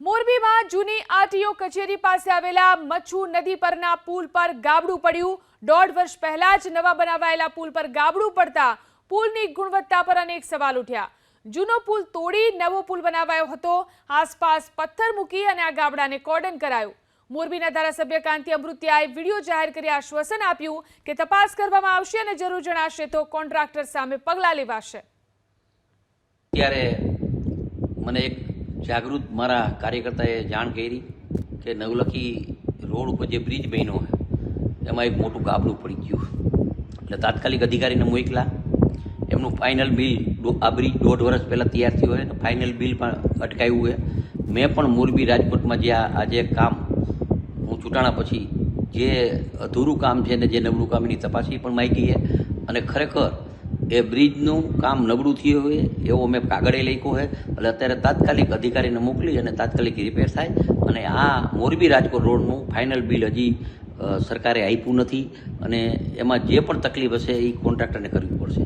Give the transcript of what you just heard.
મોરબીમાં જૂની આરટીઓ કચેરી પાસે આવેલા મચ્છુ નદી પરના પુલ પર ગાબડું પડ્યું. દોઢ વર્ષ પહેલા જ નવા બનાવાયેલા પુલ પર ગાબડું પડતા પુલની ગુણવત્તા પર અનેક સવાલ ઉઠ્યા. જૂનો પુલ તોડી નવો પુલ બનાવાયો હતો. આસપાસ પથ્થર મૂકી અને આ ગાબડાને કોર્ડન કરાયું. મોરબીના ધારાસભ્ય કાંતિ અમૃતિયાએ વીડિયો જાહેર કરી આશ્વાસન આપ્યું કે તપાસ કરવામાં આવશે અને જરૂર જણાશે તો કોન્ટ્રાક્ટર સામે પગલાં લેવાશે. ત્યારે મને એક જાગૃત મારા કાર્યકર્તાએ જાણ કરી કે નવલખી રોડ ઉપર જે બ્રિજ બન્યો એમાં એક મોટું ગાબડું પડી ગયું એટલે તાત્કાલિક અધિકારીને મોકલા એમનું ફાઇનલ બિલ આ બ્રિજ દોઢ વર્ષ પહેલાં તૈયાર થયું હોય અને ફાઇનલ બિલ પણ અટકાવ્યું છે મેં પણ મોરબી રાજકોટમાં જે આજે કામ, હું ચૂંટાણા પછી જે અધૂરું કામ છે ને જે નબળું કામ એની તપાસી પણ માગી છે. અને ખરેખર એ બ્રિજનું કામ નબળું થયું હોય, એવો મેં કાગળે લખ્યો છે એટલે અત્યારે તાત્કાલિક અધિકારીને મોકલી અને તાત્કાલિક રિપેર થાય. અને આ મોરબી રાજકોટ રોડનું ફાઇનલ બિલ હજી સરકારે આપ્યું નથી. અને એમાં જે પણ તકલીફ હશે એ કોન્ટ્રાક્ટરને કરવી પડશે.